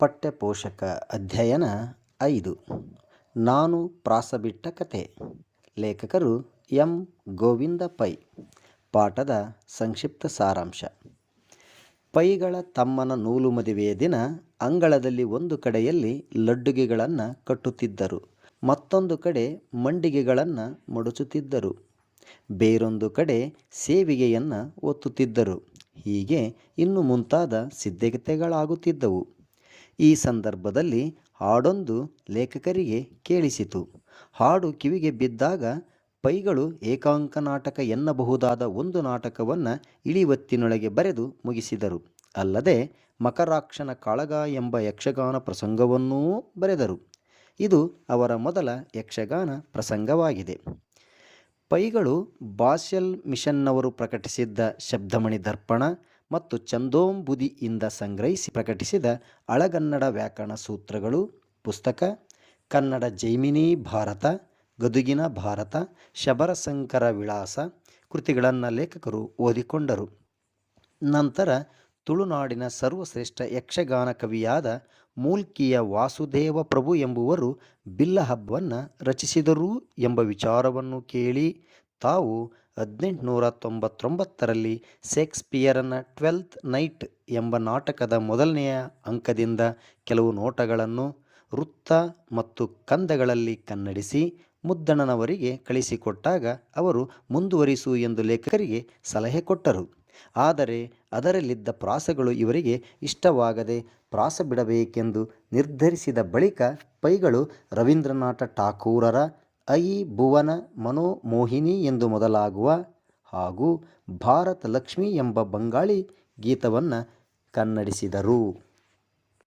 ಪಠ್ಯಪೋಷಕ ಅಧ್ಯಯನ ಐದು. ನಾನು ಪ್ರಾಸಬಿಟ್ಟ ಕತೆ ಲೇಖಕರು ಎಂ. ಗೋವಿಂದ ಪೈ ಪಾಠದ ಸಂಕ್ಷಿಪ್ತ ಸಾರಾಂಶ. ಪೈಗಳ ತಮ್ಮನ ನೂಲು ಮದುವೆಯ ದಿನ ಅಂಗಳದಲ್ಲಿ ಒಂದು ಕಡೆಯಲ್ಲಿ ಲಡ್ಡುಗೆಗಳನ್ನು ಕಟ್ಟುತ್ತಿದ್ದರು. ಮತ್ತೊಂದು ಕಡೆ ಮಂಡಿಗೆಗಳನ್ನು ಮಡಚುತ್ತಿದ್ದರು. ಬೇರೊಂದು ಕಡೆ ಸೇವಿಗೆಯನ್ನು ಒತ್ತುತ್ತಿದ್ದರು. ಹೀಗೆ ಇನ್ನು ಮುಂತಾದ ಸಿದ್ಧತೆಗಳಾಗುತ್ತಿದ್ದವು. ಈ ಸಂದರ್ಭದಲ್ಲಿ ಹಾಡೊಂದು ಲೇಖಕರಿಗೆ ಕೇಳಿಸಿತು. ಹಾಡು ಕಿವಿಗೆ ಬಿದ್ದಾಗ ಪೈಗಳು ಏಕಾಂಕ ನಾಟಕ ಎನ್ನಬಹುದಾದ ಒಂದು ನಾಟಕವನ್ನು ಇಳಿವತ್ತಿನೊಳಗೆ ಬರೆದು ಮುಗಿಸಿದರು. ಅಲ್ಲದೆ ಮಕರಾಕ್ಷನ ಕಾಳಗ ಎಂಬ ಯಕ್ಷಗಾನ ಪ್ರಸಂಗವನ್ನೂ ಬರೆದರು. ಇದು ಅವರ ಮೊದಲ ಯಕ್ಷಗಾನ ಪ್ರಸಂಗವಾಗಿದೆ. ಪೈಗಳು ಬಾಸೆಲ್ ಮಿಷನ್ನವರು ಪ್ರಕಟಿಸಿದ್ದ ಶಬ್ದಮಣಿ ದರ್ಪಣ ಮತ್ತು ಚಂದೋಂಬುದಿಯಿಂದ ಸಂಗ್ರಹಿಸಿ ಪ್ರಕಟಿಸಿದ ಅಳಗನ್ನಡ ವ್ಯಾಕರಣ ಸೂತ್ರಗಳು ಪುಸ್ತಕ, ಕನ್ನಡ ಜೈಮಿನಿ ಭಾರತ, ಗದುಗಿನ ಭಾರತ ಶಬರಶಂಕರ ವಿಳಾಸ ಕೃತಿಗಳನ್ನು ಲೇಖಕರು ಓದಿಕೊಂಡರು. ನಂತರ ತುಳುನಾಡಿನ ಸರ್ವಶ್ರೇಷ್ಠ ಯಕ್ಷಗಾನ ಕವಿಯಾದ ಮೂಲ್ಕಿಯ ವಾಸುದೇವ ಪ್ರಭು ಎಂಬುವರು ಬಿಲ್ಲಹಬ್ಬವನ್ನು ರಚಿಸಿದರು ಎಂಬ ವಿಚಾರವನ್ನು ಕೇಳಿ ತಾವು ಹದಿನೆಂಟುನೂರ ತೊಂಬತ್ತೊಂಬತ್ತರಲ್ಲಿ ಶೇಕ್ಸ್ಪಿಯರನ ಟ್ವೆಲ್ತ್ ನೈಟ್ ಎಂಬ ನಾಟಕದ ಮೊದಲನೆಯ ಅಂಕದಿಂದ ಕೆಲವು ನೋಟಗಳನ್ನು ವೃತ್ತ ಮತ್ತು ಕಂದಗಳಲ್ಲಿ ಕನ್ನಡಿಸಿ ಮುದ್ದಣ್ಣನವರಿಗೆ ಕಳಿಸಿಕೊಟ್ಟಾಗ ಅವರು ಮುಂದುವರಿಸು ಎಂದು ಲೇಖಕರಿಗೆ ಸಲಹೆ ಕೊಟ್ಟರು. ಆದರೆ ಅದರಲ್ಲಿದ್ದ ಪ್ರಾಸಗಳು ಇವರಿಗೆ ಇಷ್ಟವಾಗದೆ ಪ್ರಾಸ ಬಿಡಬೇಕೆಂದು ನಿರ್ಧರಿಸಿದ ಬಳಿಕ ಪೈಗಳು ರವೀಂದ್ರನಾಥ ಠಾಕೂರರ ಐ ಭುವನ ಮನೋಮೋಹಿನಿ ಎಂದು ಮೊದಲಾಗುವ ಹಾಗೂ ಭಾರತ ಲಕ್ಷ್ಮಿ ಎಂಬ ಬಂಗಾಳಿ ಗೀತವನ್ನು ಕನ್ನಡಿಸಿದರು.